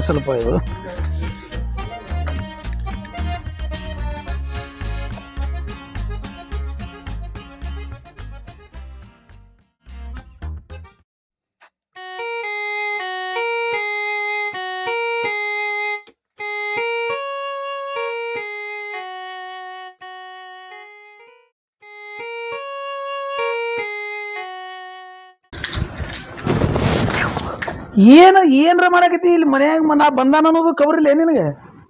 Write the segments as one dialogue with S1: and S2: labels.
S1: ಸ್ವಲ್ಪ ಇದು ಏನ ಏನ್ರ ಮಾಡಕತ್ತಿ? ಇಲ್ಲಿ ಮನ್ಯಾಗ ನಾ ಬಂದಾನ ಅನ್ನೋದು ಕವರಿಲ್ಲ ನಿನಗೆ?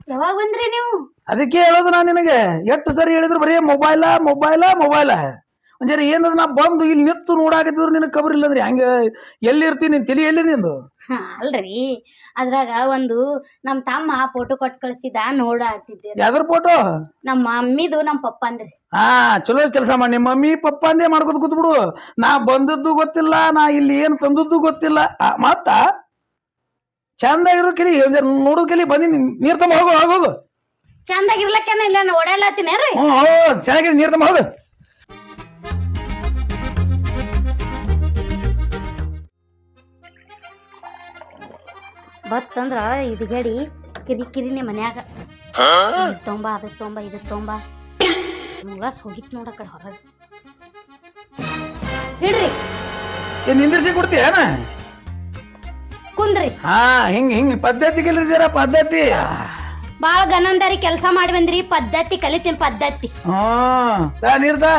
S2: ಯಾವಾಗ ಬಂದ್ರಿ ನೀವು?
S1: ಅದಕ್ಕೆ ಹೇಳೋದು ನಾ ನಿನಗೆ. ಎಷ್ಟು ಸರಿ ಹೇಳಿದ್ರು ಬರೀ ಮೊಬೈಲ ಮೊಬೈಲ ಮೊಬೈಲ. ಒಂಜಾರ ಏನದ ನಾ ಬಂದು ಇಲ್ಲಿ ನಿತ್ತು ನೋಡಾಕತ್ತಿದ್ರು ನಿನಗೆ ಕಬರ್ ಇಲ್ಲ ಅಂದ್ರೆ ಹಂಗೆ ಎಲ್ಲಿ ಇರ್ತೀನಿ ನಿನ್ ತಲಿ ಎಲ್ಲಿ ನಿಂದು?
S2: ಹಾ, ಅಲ್ರಿ. ಅದ್ರಾಗ ಒಂದು ನಮ್ ತಮ್ಮ ಫೋಟೋ ಕೊಟ್ಟು ಕಳ್ಸಿದ ನೋಡ ಹತ್ತಿದ್ದೆ
S1: ಯಾವ್ದ್ರ ಫೋಟೋ
S2: ನಮ್ಮ ಮಮ್ಮಿದು ನಮ್ಮ ಪಪ್ಪ ಅಂದ್ರಿ
S1: ಹಾ ಚಲೋ ಕೆಲಸ ಮಾಡಿ. ನಿಮ್ಮ ಮಮ್ಮಿ ಪಪ್ಪ ಅಂದೇ ಮಾಡ್ಕೊತ ಕೂತ್ಬಿಡು. ನಾ ಬಂದದ್ದು ಗೊತ್ತಿಲ್ಲ ನಾ ಇಲ್ಲಿ ಏನು ತಂದದ್ದು ಗೊತ್ತಿಲ್ಲ. ಆ, ಮತ್ತ? ಚಂದಾಗಿರೋ ಕಲಿ ನೋಡೋದ್ ಕಲಿ ಬಂದಿ ನೀರ್ ತಮ್ಮ ಹೋಗು ಹೋಗು ಹೋಗು.
S2: ಚಂದಾಗಿರ್ಲಕ್ಕೇನ ಇಲ್ಲ ಓಡಾಡ್ಲತ್ತೀನೇನ್ರಿ
S1: ಹ್ಞೂ ಹೋ ಚೆನ್ನಾಗಿದೆ ನೀರ್ ತಮ್ಮ ಹೋಗು.
S2: ಬತ್ತಂದ್ರ ಇದು ಗಡಿ ಕಿರಿ ಕಿರಿನೇ ಮನ್ಯಾಗ. ತೊಂಬಾ ತೊಂಬ ತೊಂಬಾ ತೊಂಬ ತೊಂಬಾ ತೊಂಬ. ಮುಳಸ್ ಹೋಗಿತ್ ನೋಡ ಕಡೆ ಹೊರಗೆ. ಹಿಡ್ರಿ
S1: ಏನ್ ನಿಂದಿರ್ಸಿ ಕೊಡ್ತೀಯನ
S2: ಕುಂದ್ರಿ.
S1: ಹಾ ಹಿಂಗ್ ಹಿಂಗ್ ಪದ್ಧತಿ ಕಲ್ರಿ ಜರ ಪದ್ಧತಿ
S2: ಬಾಳ ಗನಂದಾರಿ ಕೆಲಸ ಮಾಡಿ ಬಂದ್ರಿ ಪದ್ಧತಿ ಕಲಿತೀನಿ ಪದ್ಧತಿ.
S1: ಹಾ ತಾ ನೀರ್ ತಾ.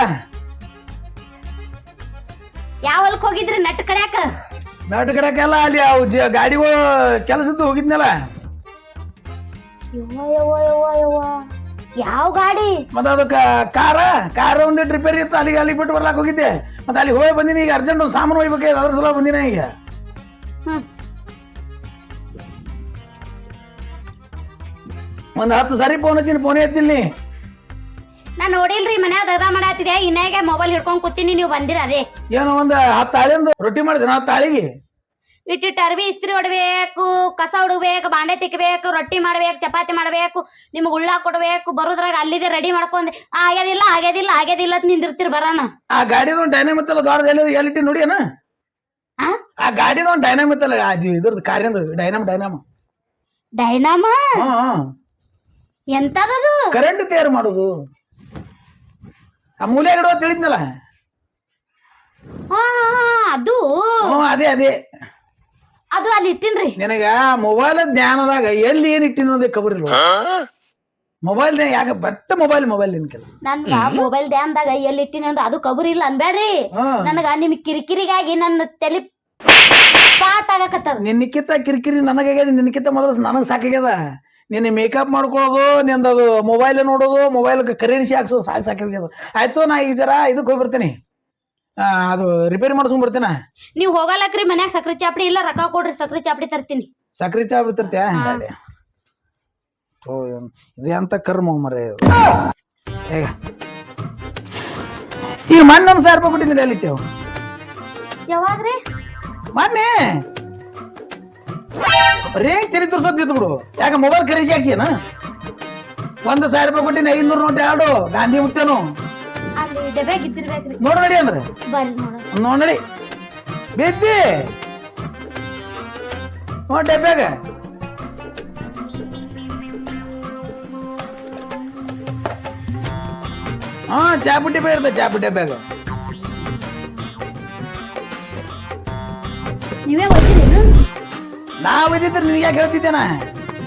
S2: ಯಾವ ಹೊಲಕ್ ಹೋಗಿದ್ರಿ ನಟ್ ಕಡ್ಯಾಕ?
S1: ನಾಟಕಡಕ್ಕೆಲ್ಲ ಅಲ್ಲಿ ಅವು ಗಾಡಿ ಗಾಡಿಗಳು ಕೆಲಸದ್ದು ಹೋಗಿದ್ನಲ್ಲ.
S2: ಯವ್ವ ಯವ್ವ ಯವ್ವ ಯವ್ವ. ಯಾವ ಗಾಡಿ?
S1: ಮತ್ತೆ ಅದು ಕಾರ ಕಾರ ಒಂದಿಟ್ಟು ರಿಪೇರಿ ಇತ್ತು ಅಲ್ಲಿಗೆ ಅಲ್ಲಿಗೆ ಬಿಟ್ಟು ಬರ್ಲಾಕ್ ಹೋಗಿದ್ದೆ. ಮತ್ತೆ ಅಲ್ಲಿ ಹೋಗಿ ಬಂದಿನಿ ಈಗ ಅರ್ಜೆಂಟ್ ಒಂದು ಸಾಮಾನು ಹೋಗ್ಬೇಕು ಅದ್ರ ಸಲ ಬಂದಿನ ಈಗ.
S2: ಹ್ಮ್.
S1: ಒಂದು ಹತ್ತು ಸಾರಿ ಫೋನ್ ಹಚ್ಚಿನ ಫೋನ್ ಎತ್ತಿಲ್ಲ
S2: ನಾ ನೋಡಿಲ್ರಿ ಮನ್ಯಾಗ ದಗದ ಮಾಡಾತಿದೆ ಇನ್ನಾಗೆ ಮೊಬೈಲ್ ಹಿಡ್ಕೊಂಡ್ ಕೂತೀನಿ ನೀವು ಬಂದಿರ ಅದೇ?
S1: ಏನೋ ಒಂದು ಹತ್ತು ತಾಳಿಂದು ರೊಟ್ಟಿ ಮಾಡಿದ್ರ ಹತ್ತು ತಾಳಿಗೆ.
S2: ಇಟ್ಟಿಟ್ಟು ಅರ್ವಿ ಇಸ್ತ್ರಿ ಹೊಡ್ಬೇಕು ಕಸ ಹೊಡ್ಬೇಕು ಬಾಂಡೆ ತಿಕ್ಕಬೇಕು ರೊಟ್ಟಿ ಮಾಡ್ಬೇಕು ಚಪಾತಿ ಮಾಡ್ಬೇಕು ನಿಮ್ಗೆ ಉಳ್ಳ ಕೊಡ್ಬೇಕು ಬರೋದ್ರಾಗ ಅಲ್ಲಿದೆ ರೆಡಿ ಮಾಡ್ಕೊಂಡ್ ಆಗ್ಯದಿಲ್ಲ ಆಗ್ಯದಿಲ್ಲ ಆಗ್ಯದಿಲ್ಲ ಅಂತ ನಿಂದಿರ್ತೀರಿ ಬರೋಣ.
S1: ಆ ಗಾಡಿದ ಒಂದು ಡೈನಾಮಿಕ್ ಅಲ್ಲ ದೊಡ್ಡದು ಎಲ್ಲಿ ಎಲ್ಲಿಟ್ಟು ನೋಡಿ ಏನ
S2: ಆ?
S1: ಆ ಗಾಡಿದ ಒಂದು ಆ ಜಿ- ಇದ್ರದ್ದು ಕಾರ್ಯದ ಡೈನಾಮ್ ಡೈನಾಮ್
S2: ಡೈನಾಮ
S1: ಹ್ಮ್
S2: ಎಂತದದು?
S1: ಕರೆಂಟ್ ತಯಾರು ಮಾಡೋದು. ಆ ಮೂಲೆ ಗಿಡ ತಿಳಿದ್ನಲ್ಲ
S2: ಹಾ ಅದು.
S1: ಹ್ಮ್ ಅದೇ ಅದೇ.
S2: ಅದು ಅಲ್ಲಿ ಇಟ್ಟಿನ್ರಿ
S1: ನಿನಗ ಮೊಬೈಲ್ ಜ್ಞಾನದಾಗ ಎಲ್ಲಿ ಏನ್ ಇಟ್ಟಿನ ಅನ್ನೋದೇ ಖಬರ್ ಇಲ್ಲ ಮೊಬೈಲ್ ಯಾಕ ಬಟ್ಟ ಮೊಬೈಲ್ ಮೊಬೈಲ್ ನಿನ್ ಕೆಲಸ?
S2: ನನ್ಗ ಮೊಬೈಲ್ ಧ್ಯಾನ್ದಾಗ ಎಲ್ಲಿ ಇಟ್ಟಿನಿ ಅಂತ ಅದು ಕಬರ್ ಇಲ್ಲ ಅನ್ಬೇಡ್ರಿ ನನಗ ನಿಮ್ ಕಿರಿಕಿರಿಗಾಗಿ ನನ್ನ ತಲೆ ಪಾಟ್ ಆಗಕತ್ತದ.
S1: ನಿನ್ನಕ್ಕಿಂತ ಕಿರಿಕಿರಿ ನನಗಾಗ್ಯದ ನಿನ್ನಕ್ಕಿಂತ ಮೊದಲು ನನಗೆ ಸಾಕಾಗ್ಯದ. ನಿನ್ನ ಮೇಕಪ್ ಮಾಡ್ಕೊಳ್ಳೋದು ನಿಂದದು ಮೊಬೈಲ್ ನೋಡೋದು ಮೊಬೈಲ್ ಕರೆನ್ಸಿ ಹಾಕ್ಸೋದು ಸಾಕು ಅದು. ಆಯ್ತು ನಾ ಈ ಜರ ಇದಕ್ಕೆ ಹೋಗಿ ಬರ್ತೀನಿ ಅದು ರಿಪೇರಿ ಮಾಡ್ಸ್ಕೊಂಡ್ ಬರ್ತೀನ
S2: ನೀವ್ ಹೋಗಲ್ಲಕ್ರಿ ಮನ್ಯಾಗ ಸಕ್ರಿ ಚಾಪಡಿ ಇಲ್ಲ ರೊಕ್ಕ ಕೊಡ್ರಿ ಸಕ್ರಿ ಚಾಪಡಿ ತರ್ತೀನಿ.
S1: ಸಕ್ರಿ ಚಾ ಬಿಡ್ತಿರ್ತೀಯ ಇದೆ ಅಂತ ಕರ್ಮ ಮರೆ ಇದು? ಹೇಗ? ಈಗ ಮೊನ್ನೆ ಒಂದು ಸಾವಿರ ರೂಪಾಯಿ ಕೊಟ್ಟಿದ್ದೀನಿ ಯಾವಾಗ
S2: ಯಾವಾಗ್ರಿ?
S1: ಮೊನ್ನೆ. ರೇಂಗ್ ತಲೆ ತೋರ್ಸೋದ್ ನಿಂತು ಬಿಡು ಯಾಕೆ ಮೊಬೈಲ್ ಖರೀದಿ ಹಾಕ್ಸಿನ ಒಂದು ಸಾವಿರ ರೂಪಾಯಿ ಕೊಟ್ಟಿನ ಐನೂರ್ ನೋಟ್ ಎರಡು. ಗಾಂಧಿ ಮುತ್ತೇನು
S2: ಅಲ್ಲಿ ಡಬ್ಯಾಗ ಇದ್ದಿರ್ಬೇಕ್ರಿ
S1: ನೋಡ್ ನಡಿ ಅಂದ್ರೆ.
S2: ಬರ್ರಿ ನೋಡ.
S1: ನೋಡ್ ನಡಿ. ಬಿದ್ದಿ. ನೋಡ್ ಹಾ ಚಾಪುಟ್ಟಿ ಬೇ ಇರ್ತದೆ ಚಾಪುಟ್ಟಿ ಡಬ್ಬ್ಯಾಗ
S2: ನೀವೇ ಓದಿರೇನು
S1: ನಾವ್ ಇದ್ದಿದ್ರೆ ನಿನಗೆ ಯಾಕೆ ಹೇಳ್ತಿದ್ದೇನ?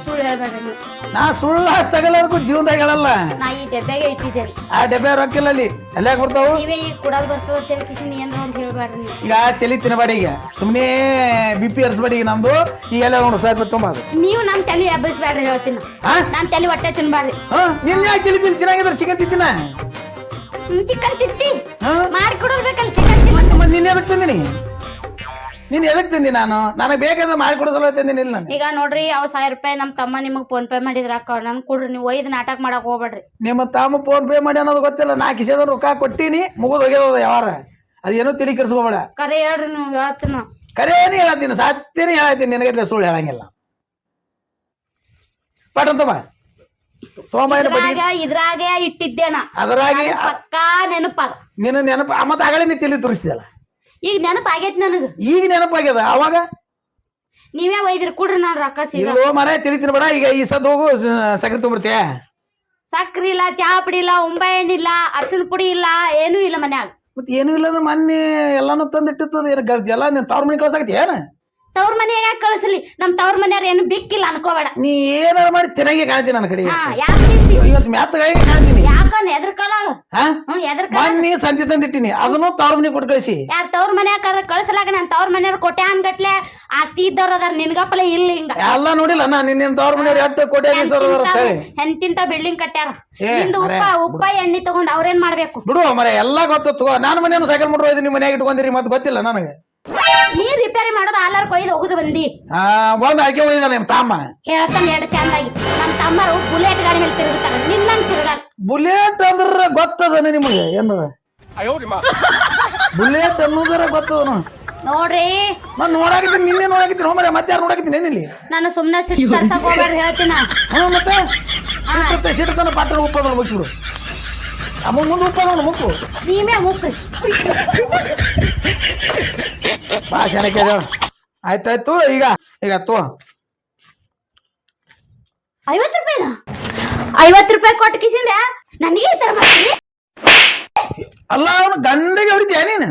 S2: ಸುಳ್ಳು ಹೇಳ್ಬೇಡ್ರಿ ನೀವು
S1: ನಾ ಸುಳ್ಳ ತಗಲರ್ಕು ಜೀವನದಾಗ ಹೇಳಲ್ಲ.
S2: ನಾ ಈ ಡಬ್ಯಾಗೆ ಇಟ್ಟಿದ್ದೆ ರೀ
S1: ಆ ಡಬ್ಬೆ ರೊಕ್ಕಿಲ್ಲ ಅಲ್ಲಿ ಎಲ್ಲಾಕ್ ಬರ್ತಾವು?
S2: ನೀವೇ ಈಗ ಕುಡಲ್ ಬರ್ತದ ಅಂತ ಕಿಶನ್ ಏನ್ರ ಅಂತ ಹೇಳ್ಬೇಡ್ರಿ ನೀವು.
S1: ಈಗ ತಲಿ ತಿನ್ನಬೇಡಿ ಈಗ. ಸುಮ್ಮನೆ ಬಿ ಪಿ ಹರಿಸ್ಬೇಡಿ ಈಗ ನಮ್ದು. ಈಗ ಎಲ್ಲ ನೋಡು ಸಾವಿರ ತುಂಬ
S2: ನೀವು ನಮ್ ತಲೆ ಎಬ್ಬಸ್ಬೇಡ್ರಿ ಹೇಳ್ತೀನಿ.
S1: ಹಾ
S2: ನಾನ್ ತಲೆ ಹೊಟ್ಟೆ ತಿನ್ಬಾರ್ರಿ
S1: ಹಾ? ನಿನ್ನ ಯಾಕೆ ತಲಿ ತಿನ್ ತಿನ್ನಾಗಿದ್ರೆ ಚಿಕನ್ ತಿಂತಿನ?
S2: ಚಿಕನ್ ತಿತ್ತಿ
S1: ಹಾ?
S2: ಮಾಡಿ ಕೊಡೋದಕ್ಕಲ್ಲ ಚಿಕನ್ ತಿನ್ನ
S1: ಮತ್ತೆ ನಿನ್ನ ಎದಕ್ ತಂದಿನಿ? ನೀನ್ ಎದಕ್ ತಿಂದಿ ನಾನು? ನನಗೆ ಬೇಕಾದ ಮಾಡಿ ಕೊಡೋ ಸಲ ತಂದಿನಿ ಇಲ್ಲ ನಾನು.
S2: ಈಗ ನೋಡ್ರಿ ಅವ್ ಸಾವಿರ ರೂಪಾಯಿ ನಮ್ ತಮ್ಮ ನಿಮಗ್ ಫೋನ್ ಪೇ ಮಾಡಿದ್ರ ಅಕ್ಕ. ನನ್ ಕೊಡ್ರಿ ನೀವು ಒಯ್ದು ನಾಟಕ ಮಾಡಕ್ ಹೋಗ್ಬೇಡ್ರಿ.
S1: ನಿಮ್ಮ ತಮ್ಮ ಫೋನ್ ಪೇ ಮಾಡಿ ಅನ್ನೋದು ಗೊತ್ತಿಲ್ಲ. ನಾ ಕಿಸೆದ ರೊಕ್ಕ ಕೊಟ್ಟಿನಿ ಮುಗಿದ್ ಹೋಗ್ಯದ ಯಾವಾರ. ಅದೇನೋ ತಿಳಿ ಕೆಡಿಸ್ಕೋಬೇಡ.
S2: ಕರೆ ಹೇಳ್ರಿ ನೀವು ಹೇಳ್ತೀನಿ.
S1: ಕರೇನಿ ಹೇಳತ್ತೀನಿ ಸತ್ಯನೇ ಹೇಳತ್ತೀನಿ ನಿನಗೆ ಸುಳ್ಳು ಹೇಳಂಗಿಲ್ಲ. ಪಟ್ ಅಂತ ಬಾ. ಇದ್ರಾಗೆ ಏನು ಬಡ್ಡಿ
S2: ಇದ್ರಾಗ ಇದ್ರಾಗ ಇಟ್ಟಿದ್ದೇನ.
S1: ಅದ್ರಾಗಿ
S2: ಪಕ್ಕಾ ನೆನಪಾಗ
S1: ನಿನ್ನ ನೆನಪ ಮತ್ತೆ ಆಗಲೇ ನೀ ತಿಳಿ ತೋರಿಸಿದಲ್ಲ
S2: ಈಗ ನೆನಪ್ ಆಗೈತಿ ನನಗ.
S1: ಈಗ ನೆನಪಾಗ್ಯದ ಅವಾಗ?
S2: ನೀವೇ ಒಯ್ದಿರಿ ಕುಡ್ರಿ ನಾನು ರೊಕ್ಕ
S1: ಇಲ್ಲೋ ಮರ ತಿಳಿತೀನಿ ಬೇಡ ಈಗ ಈ ಸದ್ ಹೋಗು ಸಕ್ಕರೆ ತೊಗೊಂಬರ್ತೀಯ?
S2: ಸಕ್ರಿ ಇಲ್ಲ ಚಾ ಪುಡಿ ಇಲ್ಲ ಉಂಬೆ ಎಣ್ಣೆ ಇಲ್ಲ ಅರ್ಶಿನ ಪುಡಿ ಇಲ್ಲ ಏನೂ ಇಲ್ಲ ಮನ್ಯಾಗ.
S1: ಮತ್ತೆ ಇಲ್ಲ ಅಂದ್ರೆ ಮೊನ್ನೆ ಎಲ್ಲಾನು ತಂದಿಟ್ಟಿರ್ತದ ಏನ್ ಗರ್ಜಿ ಎಲ್ಲ ನೀನು ತವ್ರ ಮನೆ ಕಳ್ಸಾಕತಿ ಏನ?
S2: ತವ್ರ ಯಾಕೆ ಕಳಿಸ್ಲಿ? ನಮ್ ತವ್ರ ಮನೆಯವ್ರ ಏನು ಬಿಕ್ಕಿಲ್ಲ ಅನ್ಕೋಬೇಡ.
S1: ನೀ ಏನಾರ ಮಾಡಿ ಚೆನ್ನಾಗಿ ಕಾಣ್ತೀನಿ ನನ್ನ ಕಡೆ
S2: ಹಾ ಯಾಕೆ
S1: ಇವತ್ತು ಮ್ಯಾತ್ಗಾಗಿ ಕಾಣ್ತೀನಿ. ಹಾ?
S2: ಹ್ಮ್ ಎದ್ರಕ
S1: ಮೊನ್ನೆ ಸಂತಿ ತಂದಿಟ್ಟಿನಿ. ಅದನ್ನು ತವ್ರ ಮನೆ ಕೊಟ್ಟು ಕಳಿಸಿ.
S2: ಯಾರ ತವ್ರ ಮನ್ಯಾಗ ಕಳಿಸಲಾಗ ನಾನ್ ತವ್ರ ಮನೆಯವ್ರ ಕೊಟ್ಯಾನ್ ಗಟ್ಲೆ ಆಸ್ತಿ ಇದ್ದವ್ರ ಅದಾರ ನಿನ್ಗಪ್ಪಲೆ ಇಲ್ಲ ಹಿಂಗ.
S1: ಎಲ್ಲ ನೋಡಿಲ್ಲ ನಾ ನಿನ್ನ ತವ್ರ ಮನೆಯವ್ರ ಎಷ್ಟು ಕೋಟಿ ಸರ್
S2: ಎಂತಿಂತ ಬಿಲ್ಡಿಂಗ್ ಕಟ್ಟ್ಯಾರ ನಿಂದು ಉಪ್ಪ ಉಪ್ಪ ಎಣ್ಣೆ ತಗೊಂಡ್ ಅವ್ರೇನ್ ಮಾಡ್ಬೇಕು?
S1: ಬಿಡು ಮರ ಎಲ್ಲ ಗೊತ್ತು ನಾನು ಮನೆಯನ್ನು ಸೈಕಲ್ ಮುಟ್ರ ಒಯ್ದು ನಿಮ್ಮ ಮನ್ಯಾಗ ಇಟ್ಕೊಂಡಿರಿ ಮತ್ತೆ ಗೊತ್ತಿಲ್ಲ ನನಗೆ.
S2: ನೀ ರಿಪೇರಿ ಮಾಡೋದು ಆಲಾರ್ ಕೊಯ್ದು ಹೋಗುದು ಬಂದಿ.
S1: ಆ ಬಂದು ಹೋಗಿದ ನಿಮ್ ತಮ್ಮ. ತಾಮ
S2: ಹೇಳ್ತಾನೆ ಎರಡು ಚಂದಾಗಿ. ನಮ್ ತಮ್ಮರು ಬುಲೆಟ್ ಗಾಡಿ ಮೇಲೆ ತಿರುಗುತ್ತಾರ ನಿನ್ನಂಗ್ ತಿರುಗಾರ
S1: ಬುಲೆಟ್ ಅಂದ್ರ ಗೊತ್ತದನ ನಿಮಗೆ? ಏನದ? ಬುಲೆಟ್ ಅನ್ನೋದರ ಗೊತ್ತದ
S2: ನೋಡ್ರಿ.
S1: ನಾನು ನೋಡಾಕಿದ್ದೀನಿ ನಿನ್ನೆ ನೋಡಾಕಿದ್ದೀನಿ ಹೋಮರೆ ಮತ್ತೆ ಯಾರು ನೋಡಾಕಿದ್ದೀನಿ ಏನಿಲ್ಲಿ
S2: ನಾನು ಸುಮ್ನೆ ಸಿಟ್ಟು ತರ್ಸಕ್ ಹೋಗ್ಬೇಡ್ರಿ ಹೇಳ್ತೀನ
S1: ಹ್ಞೂ ಮತ್ತೆ? ಮತ್ತೆ ಸಿಡ್ತಾನ ಪಾತ್ರ ಉಪ್ಪದ ಮುಚ್ಚಿಬಿಡು. ಅಮ್ಮ ಮುಂದೆ ಉಪ್ಪದ ಮುಕ್ಕು
S2: ನೀವೇ ಮುಕ್ಕು
S1: ಭಾಷಣ ಕೇಳ ಆಯ್ತಾಯ್ತು ಈಗ ಈಗ ತೋ.
S2: ಐವತ್ತು ರೂಪಾಯಿನ? ಐವತ್ ರೂಪಾಯಿ ಕೊಟ್ಟು ಕಿಸಿಂದ? ನನಗೆ ಈ ತರ ಮಾಡ್ತೀನಿ.
S1: ಅಲ್ಲ ಅವನು ಗಂಡಿಗೆ ಹೊಡಿತೀಯ ನೀನು?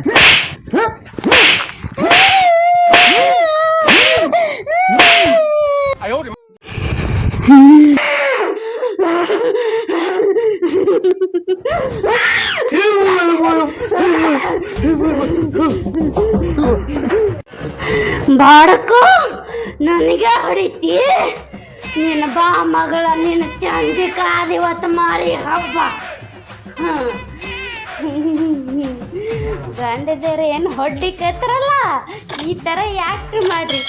S2: ಬಾಡಕು ನನಗೆ ಹೊಡಿತಿ ನಿನ್ನ ಬಾ ಮಗಳ ನಿನ್ನ ಚಂದಿ ಕಾದಿವತ್ತು ಮಾರಿ ಹಬ್ಬ ಗಂಡದೇರು ಏನು ಹೊಡ್ಲಿ ಕತ್ರಲ್ಲ ಈ ತರ ಯಾಕ್ರಿ ಮಾಡ್ರಿ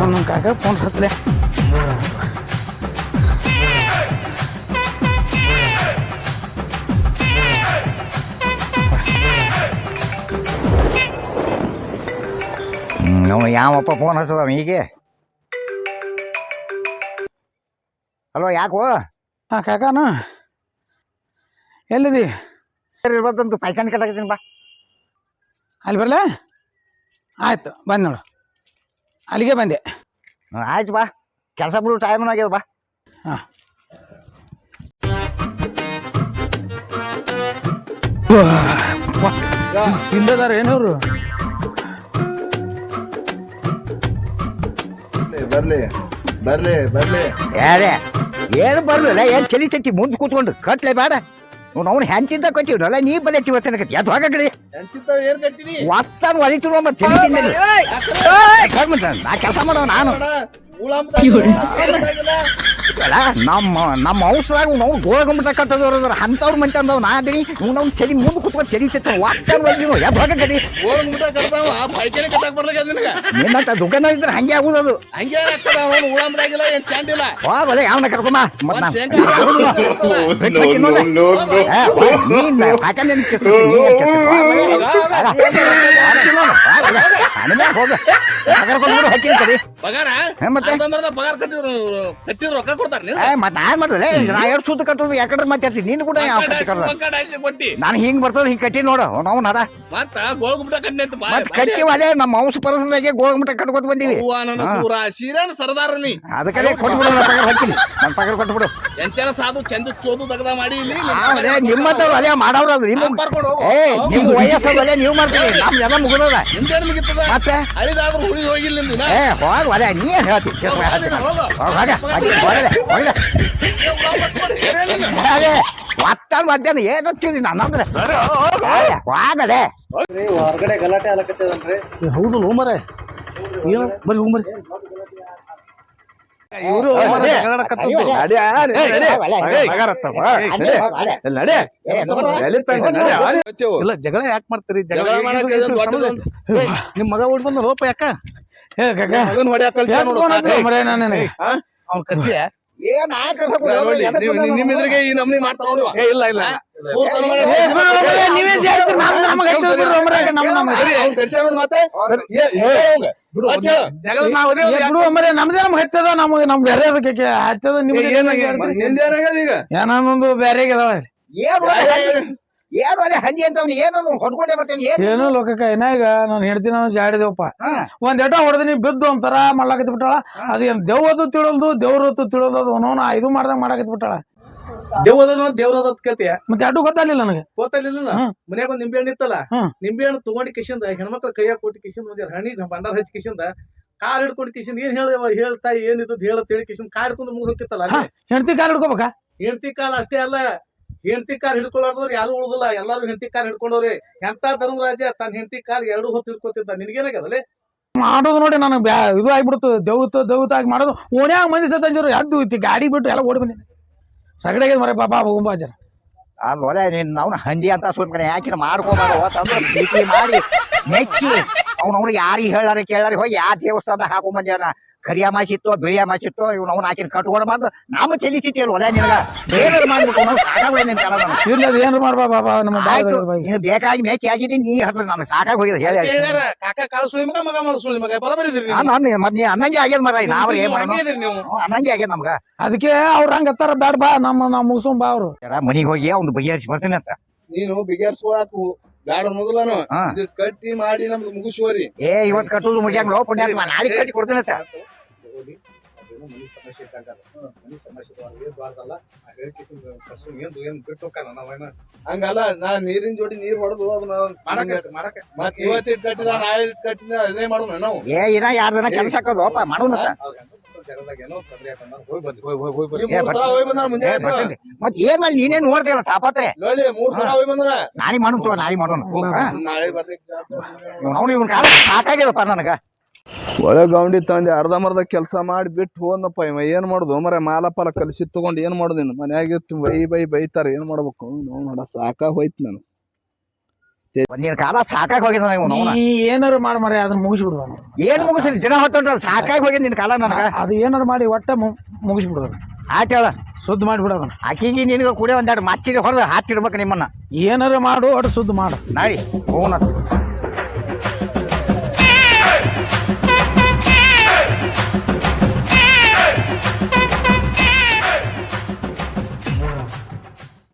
S1: ನಮ್ಮ ಕಾಕ ಫೋನ್ ಹಚ್ಚಲೆ
S3: ಅವನು ಯಾವಪ್ಪ ಫೋನ್ ಹಚ್ಚದ ಹೀಗೆ? ಹಲೋ ಯಾಕೋ?
S1: ಹಾಂ ಕಾಕಾನು? ಎಲ್ಲಿದಿ?
S3: ಇರ್ಬೋದಂತ ಪೈಖಾನೆ ಕಟ್ಟಾಕತ್ತೀನಿ ಬಾ.
S1: ಅಲ್ಲಿ ಬರಲೇ? ಆಯ್ತು ಬಂದು ನೋಡು. ಅಲ್ಲಿಗೆ ಬಂದೆ.
S3: ಆಯ್ತು ಬಾ. ಕೆಲಸ ಬಿಡು ಟೈಮ್ ಆಗ್ಯದ ಬಾ.
S1: ಹಾಂ. ಹಿಂದದಾರ ಏನವ್ರು
S4: ಬರ್ಲಿ ಬರ್ಲಿ ಬರ್ಲಿ.
S3: ಯಾರೇ? ಏನು ಬರ್ಲಿಲ್ಲ ಏನು ಚಲಿತೈತಿ ಮುಂದ್ ಕೂತ್ಕೊಂಡು ಕಟ್ಲೆ ಬೇಡ. ಅವ್ನು ಹೆಂಚಿಂದ ಕೊಟ್ಟಿವ್ರಲ್ಲ ನೀ ಬಲೆ ಚಿವತ್ತನ ಕಟ್ಟಿ ಅದು ಹೋಗಕಡಿ
S4: ಎಂತಿಂತಾವ್ ಏನ್ ಕಟ್ಟಿನಿ
S3: ಒತ್ತಾನು ಒಲಿತಿರುವ ಮತ್ತೆ ನಾ ಕೆಲಸ ಮಾಡೋ ನಾನು. ಅಲ್ಲ ನಮ್ಮ ನಮ್ಮ ಔಷಧಾಗ ನಾವು ಕಟ್ಟದವ್ರು ಅದ್ರ ಅಂತವ್ರ ಮಂಟ ಅಂದವ್ ನಾ ಅದೀನಿ. ನಾವು ಚಳಿ ಮುಂದೆ ಕುತ್ಕೊಂಡು
S4: ಕಡಿ. ಮುಟ ಕಟ್ತಾವ ಪೈಕೇನೆ ಕಟ್ಟಾಕ್ ಬರ್ಲಾಗ ನಿನಗ?
S3: ನಿನ್ನಂತ ದುಕಾನ ಇದ್ರೆ ಹಂಗೆ ಆಗುದದು
S4: ಹಂಗೆ ಆಗ್ತದ ಅವನು ಏನ್ ಚಾಂಡಿಲ್ಲ
S3: ಬಲೆ ಯಾವನ ಕರ್ಕೊಂಬ? ಮತ್
S4: ಒಂದ್
S3: ನಾ
S4: ಶೇಂಗಾ
S3: ಬಿಟ್ಟು ಹಾಕಿ ನೋಡ್ಲೆ. ಏ, ವಾ, ನೀನ್ ಹೋಗ. ಕಡಿ.
S4: ಪಗಾರ?
S3: ಹೇ, ಮತ್ತೆ?
S4: ಅರ್ಧಂಬರ್ಧ ಪಗಾರ ಕಟ್ಟಿದ್ರು ಕಟ್ಟಿದ್ರು ರೊಕ್ಕ ಕೊಡ್ತಾರ ನೀವು?
S3: ಏ ಮತ್ ನಾನ್ ಮಾಡ್ರಲೆ ನಾ ಎರಡು ಸುತ್ತ ಕಟ್ಟೋದು ಯಾಕಂದ್ರೆ ಮಾತಾಡ್ತೀನಿ ನೀನು ಕೂಡ ಯಾವ ಕಟ್ಟಿ ಕರ್ದ
S4: ಕೊಟ್ಟಿ
S3: ನಾನು ಹಿಂಗ್ ಬರ್ತದ ಹಿಂಗ್ ಕಟ್ಟಿ ನೋಡು ನಾವು ನಡ
S4: ಮತ್ತ ಗೋಳ್ ಕಟ್ಟಿ ಅಂತ ಬಾ
S3: ಮತ್ ಕಟ್ಟಿ ಅದೇ ನಮ್ಮ ಮಾಂಸ ಪರಸದಾಗೆ ಗೋಳಮುಟ ಕಟ್ಕೊತ ಬಂದೀವಿ.
S4: ಹೂವ ನನ್ನ ಸೂರ ಸೀರನ್ ಸರ್ದಾರ ನೀ.
S3: ಅದಕ್ಕೆ ಕೊಟ್ಬಿಡು ನನ್ನ ಪಗಾರ ಹಾಕಿನಿ ನನ್ನ ಪಗಾರ ಕೊಟ್ಬಿಡು.
S4: ಎಂತೆನ ಸಾಧು ಚಂದ ಚೋದು ತಗದ ಮಾಡಿ ಇಲ್ಲಿ
S3: ಅದೇ ನಿಮ್ಮಂತವ್ರು ಮಾಡವ್ರು ಅದು ನಿಮ್ಮ
S4: ನಾನ್ ಕರ್ಕೊಂಡ್ ಹೋಗು.
S3: ಏ ನಿಮ್ಮ ವಯಸ್ಸದು ಅಲೆ ನೀವು ಮಾಡ್ತೀರಿ. ಎಲ್ಲ ಮುಗಿದದ.
S4: ಮುಗಿತದ?
S3: ಮತ್ತೆ?
S4: ಹುಳಿ ಹೋಗಿಲ್ಲ
S3: ಏ ಹೋಗ್ ಒಲೆ ನೀ ಹೇಳ್ತೀನಿ ನಾನು. ಅದೇ ಮಧ್ಯಾಹ್ನ ಏನು ಹಚ್ಚಿದಿ ನನ್ನಂದ್ರೆ ಅಂದ್ರೆ
S4: ಹೊರಗಡೆ ಗಲಾಟೆ
S1: ಹೌದು ಮರೆ ಏನು ಬರ್ರಿ ಹೂಮರಿ ಇವರು
S5: ಇಲ್ಲ ಜಗಳ ಯಾಕೆ ಮಾಡ್ತೀರಿ ಜಗಳ ನಿಮ್ಮ ಮಗ ಓಡ್ ಬಂದ ಲೋಪ ಯಾಕ
S1: ಏ ಕಾಕ
S4: ಮಗನ್ ಹೊಡ್ಯಾಕ್ ಕಲ್ಸ್ಯಾನ ನೋಡು.
S1: ಯಾಕ್ ಫೋನ್ ಹಚ್ಚಿದ ಮರೆ ನಾನು ನಿನಗೆ?
S5: ಅವ್ನ್ ಕರ್ಸಿ
S3: ಏನ್ ಆಯ್ತು
S4: ನೋಡಿ, ನೀವು- ನಿಮ್ ಎದುರಿಗೆ ಈ ನಮ್ನಿ ಮಾಡ್ತಾವ
S5: ಏ ಇಲ್ಲ ಇಲ್ಲ
S1: ಏ, ಬಿಡು ಮರೆ, ನೀವೇ ಜಾಸ್ತಿ ನಾನು ನಮಗೆ ಹಚ್ಚೋದು ಬಿಡು ಮರೆ. ನಮ್ಮ ನಮ್ಮ
S4: ಅವ್ನ್ ಕರ್ಸ್ಯಾನ ಮತ್ತೆ ಏ- ಏ ಅವಂಗ.
S5: ಬಿಡು
S4: ಅಚ್ಚ.
S5: ಜಗಳ ನಾವ್ ಅದೇ
S1: ಏ ಬಿಡು ಮರೆ ನಮ್ದೇ ನಮ್ಗೆ ಹತ್ತದ ನಮ್ಗೆ ನಮ್ ಬೇರೆ ಅದಕ್ಕೆ ಹತ್ತದ
S4: ಏ,
S1: ನಿಮ್ಗೆ
S4: ಏನಾಗ್ಯದ? ನಿಂದೇನಾಗ್ಯದ ಈಗ
S1: ಏನೊಂದು ಬೇರೆ
S3: ಏನು? ಏನು ಅದೇ ಹಂದಿ ಅಂತ ಅವ್ನು ಏನು ಹೊಡ್ಕೊಂಡೇ ಬರ್ತೇನೆ ಏನು
S1: ಏನೋ ಲೋಕಕ್ಕ ಏನಾಗ ನಾನು ಹೇಳ್ತೀನಿ ನಾನು ಜಾಡಿದೇವಪ್ಪ. ಒಂದ್ ಎಟ ಹೊಡೆದಿನಿ ಬಿದ್ದು ಒಂಥರ ಮಾಡ್ಲಾಕತ್ ಬಿಟ್ಟಾಳ. ಅದೇನ್ ದೇವದು ತಿಳಿಲ್ದು ದೇವ್ರತ್ತು ಅದು ಅವನವನ ಇದು ಮಾಡ್ದಂಗ ಮಾಡಾಕತ್ ಬಿಟ್ಟಾಳ.
S5: ದೇವದ ದೇವ್ರದ ಕೇಳ್ತೀಯ?
S1: ಮತ್ತೆ ಅಡ್ಡು ಗೊತ್ತಾಗ್ಲಿಲ್ಲ ನನಗೆ. ಗೊತ್ತಾಗ್ಲಿಲ್ಲ.
S5: ಮನ್ಯಾಗ ಒಂದ್ ನಿಂಬೆ ಹಣ್ಣು ಇತ್ತಲ್ಲ. ನಿಂಬೆ ಹಣ್ಣು ತಗೊಂಡ್ ಕಿಶಿಂದ ಹೆಣ್ಮಕ್ಳ ಕೈಯಾಗ ಕೊಟ್ಟು ಕಿಶಿಂದ ಒಂದ್ ಹಣಿ ಬಂಡಾರ ಹಚ್ಚಿ ಕಿಶಿಂದ ಕಾಲ್ ಹಿಡ್ಕೊಂಡು ಕಿಶಿಂದ ಏನ್ ಹೇಳ ಹೇಳ್ತಾ ಏನಿದ್ದು ಹೇಳತ್ ಹೇಳಿ ಕಿಶಿಂದ ಕಾಲ್ ಹಿಡ್ಕೊಂಡು ಮುಗಿದ್.
S1: ಹೆಂಡತಿ ಕಾಲ್ ಹಿಡ್ಕೋಬೇಕಾ?
S5: ಹೆಂಡತಿ ಕಾಲ್ ಅಷ್ಟೇ ಅಲ್ಲ ಹೆಂಡತಿ ಕಾರ್ ಹಿಡ್ಕೊಳ್ಳಾರ್ದವ್ರು ಯಾರು ಉಳ್ದಿಲ್ಲ. ಎಲ್ಲಾರು ಹೆಂಡತಿ ಕಾರ್ ಹಿಡ್ಕೊಂಡವ್ರಿ. ಎಂತ ಧರ್ಮರಾಜ ತನ್ನ ಹೆಂಡತಿ ಕಾರ್ ಎರಡು ಹೊತ್ತು ಹಿಡ್ಕೊತಿದ್ದ? ನಿನ್ಗೇನಾಗದಲೆ
S1: ಮಾಡೋದು ನೋಡಿ ನನಗೆ ಬ್ಯಾ ಇದು ಆಗ್ಬಿಡ್ತು. ದೇವತ ದೇವತ ಆಗಿ ಮಾಡೋದು. ಓಣ್ಯಾಗ ಮಂದಿ ಸತ್ತಂಜರು ಎದ್ದು ಇತ್ತು? ಗಾಡಿ ಬಿಟ್ಟು ಎಲ್ಲ ಓಡಿ ಬಂದಿನಿ ಸಗಡೆಗೆ ಮರೆ ಪಾಪ ಗುಂಬಾಜರ
S3: ಆ ಒಲೆ ನೀನ್ ನಾವು ಹಂಡಿ ಅಂತ ಸುಮ್ಮನೆ ಯಾಕೆ ಮಾಡ್ಕೊಬಾರ ಮಾಡಿ ಮೆಚ್ಚಿ. ಅವ್ನವ್ರು ಯಾರಿಗೆ ಹೇಳಾರ ಕೇಳಾರಿ ಹೋಗಿ ಯಾವ ದೇವಸ್ಥಾನದಾಗ ಹಾಕೊಂಡ್ ಬಂದ್ಯಾನ ಕರಿಯ ಮಾಸಿತ್ತು ಬಿಳಿಯ ಮಾಸಿತ್ತೋ ಇವ್ನು ಅವ್ನ ಹಾಕಿನ ಕಟ್ಕೊಂಡು ಬಂದು ನಮ್ಮ ಚಲಿಸಿತಿ ಒಲೆ ನಿನಗ. ಮಾಡ್ಬಿಟ್ಟು ಅವ್ನು ನಿನ್ ಕಾಲ.
S1: ಇಲ್ಲ ಮಾಡ್ಬಾ ಬಾಬಾ ನಮ್ಮ
S3: ಆಯ್ತು
S1: ಬಾಯಿದಾಗ
S3: ನೀನು ಬೇಕಾಗಿ ಮೆಚ್ಚಿ ಆಗಿದ್ದೀನಿ ನೀ ಹತ್ರ ನಾನು ಸಾಕಾಗಿ ಹೋಗಿದೆ ಹೇಳಿ
S5: ಕಾಕ ಮಗ
S3: ನಾನು ಅನ್ನ ನೀ ಅನ್ನಂಗೆ ಆಗ್ಯದ ಮರ ನಾವ್ ಏನ್
S5: ನೀವು.
S3: ಅನ್ನಂಗೆ ಆಗ್ಯದ ನಮ್ಗ.
S1: ಅದಕ್ಕೆ ಅವ್ರ ಹಂಗ ಹತ್ತಾರ ಬ್ಯಾಡ ಬಾ ನಮ್ಮ ನಾವು ಮುಗಿಸೋಣ ಬಾ ಅವ್ರು.
S3: ಮನಿಗೆ ಹೋಗಿ ಅವ್ನು ಬಗೆಹರಿಸಿ ಬರ್ತೀನಿ ಅಂತ.
S4: ನೀನು ಬಿಗರ್ಸ್ಕೊಳಕ್ ಬ್ಯಾಡ ಮೊದಲನು
S3: ಹಾ.
S4: ಇದಿಷ್ಟ್ ಕಟ್ಟಿ ಮಾಡಿ ನಮ್ದು ಮುಗಿಸುವರಿ
S3: ಏ ಇವತ್ತು ಕಟ್ಟುದು ಮುಗಿಯಂಗ್ ಪುಣ್ಯಾತ್ಮ ನಾಳೆ ಕಟ್ಟಿ ಕೊಡ್ತೀನಿ ಅಂತ
S5: ಮನಿ ಸಮಸ್ಯೆ ಇದ್ದಾಗ ಮನಿ ಸಮಸ್ಯೆ ಬಾರ್ದಲ್ಲ ಏನು ಏನ್ ಬಿಟ್ಟು ಹೋಗ್ತಾನ ನಾವೇನ
S4: ಹಂಗಲ್ಲ ನಾ ನೀರಿನ ಜೋಡಿ ನೀರ್ ಹೊಡೆದು ಅದನ್ನ
S5: ಮಾಡಕ್ ಮಾಡಕ್
S4: ಮತ್ ಇವತ್ತು ಇಟ್ ಕಟ್ಟಿದ ನಾಳೆ ಇಟ್ ಕಟ್ಟಿದ ಅದೇ ಮಾಡೋಣ ನಾವು.
S3: ಏ ಇನ್ನ ಯಾರ್ ದಿನ ಕೆಲಸ ಹಾಕೋದಪ್ಪ ಮಾಡೋಣ
S5: ಏನೋ
S3: ಮತ್ ಏನ್ ಮಾಡಿ ನೀನೇ ನೋಡ್ತಿಲ್ಲ ತಾಪತ್ರೆ. ನಾಳೆ ಮಾಡೋಣ ತಗೋ ನಾಳೆ ಮಾಡೋಣ. ಅವ್ನು ಇವನ್ ಕಾಲ ಸಾಕಾಗ್ಯದಪ್ಪ ನನಗ.
S4: ಒಳ್ಳೆ ಗೌಂಡಿ ತಂದೆ ಅರ್ಧಂಬರ್ಧ ಕೆಲಸ ಮಾಡಿ ಬಿಟ್ಟು ಹೋದಪ್ಪ ಇವ. ಏನ್ ಮಾಡುದು? ಮರೆ ಮಾಲ ಪಾಲ ಕಲಿಸಿ ತಗೊಂಡು ಏನ್ ಮಾಡುದು ನೀನು? ಮನ್ಯಾಗ ಇತ್ತು ಬೈ ಬೈ ಬೈತಾರ. ಏನ್ ಮಾಡ್ಬೇಕು? ನಾವು ನೋಡ ಸಾಕಾಗ್ ಹೋಯ್ತು ನಾನು.
S3: ನೀನು ಕಾಲ ಸಾಕಾಗಿ ಹೋಗಿದ ಇವನು ಅವನ.
S1: ನೀ ಏನಾರು ಮಾಡಿ ಮರೆ ಅದನ್ನ ಮುಗಿಸ್ಬಿಡುವ
S3: ಏನ್ ಮುಗಿಸ್ರಿ ದಿನ ಹೊತ್ತೊಂಡ್ರ ಸಾಕಾಗಿ ಹೋಗಿದ್ ನಿನ್ ಕಾಲ ನನಗ.
S1: ಅದು ಏನಾರು ಮಾಡಿ ಒಟ್ಟ ಮುಗಿಸ್ಬಿಡೋದು
S3: ಆಯ್ತು ಹೇಳ.
S1: ಸುದ್ದ ಮಾಡಿಬಿಡೋದನ್ನ
S3: ಆಕಿಗೆ ನಿನಗ ಕೂಡ ಒಂದೆರಡು ಮಚ್ಚಿಗೆ ಹೊಡೆದು ಹಾಕ್ತಿರ್ಬೇಕು ನಿಮ್ಮನ್ನ.
S1: ಏನಾರು ಮಾಡು ಒಟ್ಟು ಸುದ್ದ ಮಾಡು.
S3: ನಾಳಿ ಹೋಗೋಣ.